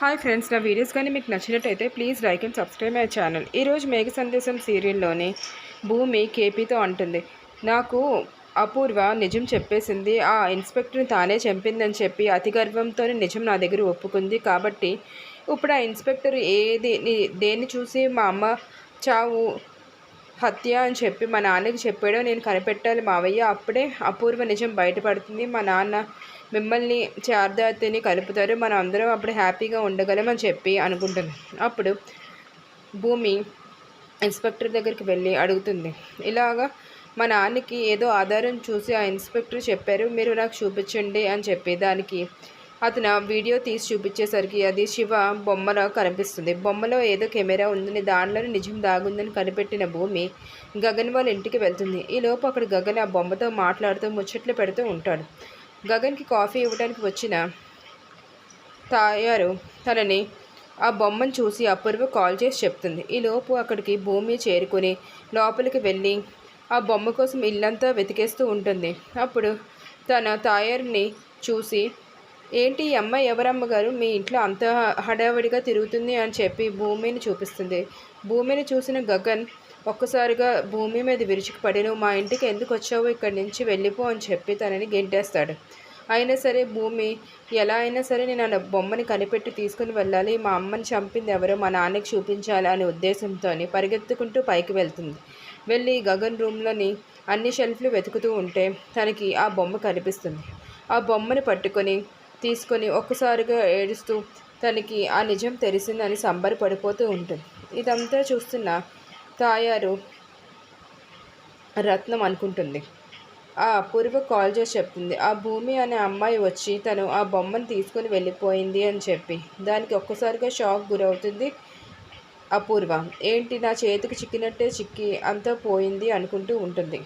Hi friends నా videos కానీ మీకు నచ్చినట్టయితే please like and subscribe my channel ఈరోజు మేఘ సందేశం సీరియల్లోని భూమి కేపీతో అంటుంది. నాకు అపూర్వ నిజం చెప్పేసింది. ఆ ఇన్స్పెక్టర్ని తానే చంపిందని చెప్పి అతి గర్వంతో నిజం నా దగ్గర ఒప్పుకుంది. కాబట్టి ఇప్పుడు ఆ ఇన్స్పెక్టర్ ఏది దేన్ని చూసి మా అమ్మ చావు హత్య అని చెప్పి మా నాన్నకి చెప్పాడో నేను కనిపెట్టాలి మావయ్య. అప్పుడే అపూర్వ నిజం బయటపడుతుంది. మా నాన్న మిమ్మల్ని చార్దాతిని కలుపుతారు. మనం అందరం అప్పుడు హ్యాపీగా ఉండగలం అని చెప్పి అనుకుంటుంది. అప్పుడు భూమి ఇన్స్పెక్టర్ దగ్గరికి వెళ్ళి అడుగుతుంది. ఇలాగా మా నాన్నకి ఏదో ఆధారం చూసి ఆ ఇన్స్పెక్టర్ చెప్పారు. మీరు నాకు చూపించండి అని చెప్పి దానికి అతను వీడియో తీసి చూపించేసరికి అది శివ బొమ్మలో కనిపిస్తుంది. బొమ్మలో ఏదో కెమెరా ఉందని దానిలోనే నిజం దాగుందని కనిపెట్టిన భూమి గగన్ వాళ్ళ ఇంటికి వెళ్తుంది. ఈ లోపు అక్కడ గగన్ ఆ బొమ్మతో మాట్లాడుతూ ముచ్చట్లు పెడుతూ ఉంటాడు. గగన్కి కాఫీ ఇవ్వడానికి వచ్చిన తాయారు తనని ఆ బొమ్మను చూసి అపూర్వ కాల్ చేసి చెప్తుంది. ఈ లోపు అక్కడికి భూమి చేరుకుని లోపలికి వెళ్ళి ఆ బొమ్మ కోసం ఇల్లంతా వెతికేస్తూ ఉంటుంది. అప్పుడు తన తాయారుని చూసి ఏంటి అమ్మ అమ్మాయి ఎవరమ్మ గారు మీ ఇంట్లో అంత హడావిడిగా తిరుగుతుంది అని చెప్పి భూమిని చూపిస్తుంది. భూమిని చూసిన గగన్ ఒక్కసారిగా భూమి మీద విరుచుకుపడి నువ్వు మా ఇంటికి ఎందుకు వచ్చావు? ఇక్కడి నుంచి వెళ్ళిపో అని చెప్పి తనని గెంటేస్తాడు. అయినా సరే భూమి ఎలా అయినా సరే నేను ఆ బొమ్మని కనిపెట్టి తీసుకుని వెళ్ళాలి. మా అమ్మని చంపింది ఎవరో మా నాన్నకి చూపించాలి అనే ఉద్దేశంతో పరిగెత్తుకుంటూ పైకి వెళ్తుంది. వెళ్ళి గగన్ రూమ్లోని అన్ని షెల్ఫ్లు వెతుకుతూ ఉంటే తనకి ఆ బొమ్మ కనిపిస్తుంది. ఆ బొమ్మని పట్టుకొని తీసుకొని ఒక్కసారిగా ఏడుస్తూ తనకి ఆ నిజం తెలిసిందని సంబరపడిపోతూ ఉంటుంది. ఇదంతా చూస్తున్న తాయారు రత్నం అనుకుంటుంది. ఆ అపూర్వ కాల్ చేసి చెప్తుంది ఆ భూమి అనే అమ్మాయి వచ్చి తను ఆ బొమ్మను తీసుకొని వెళ్ళిపోయింది అని చెప్పి. దానికి ఒక్కసారిగా షాక్ గురవుతుంది అపూర్వ. ఏంటి నా చేతికి చిక్కినట్టే చిక్కి అంతా పోయింది అనుకుంటూ ఉంటుంది.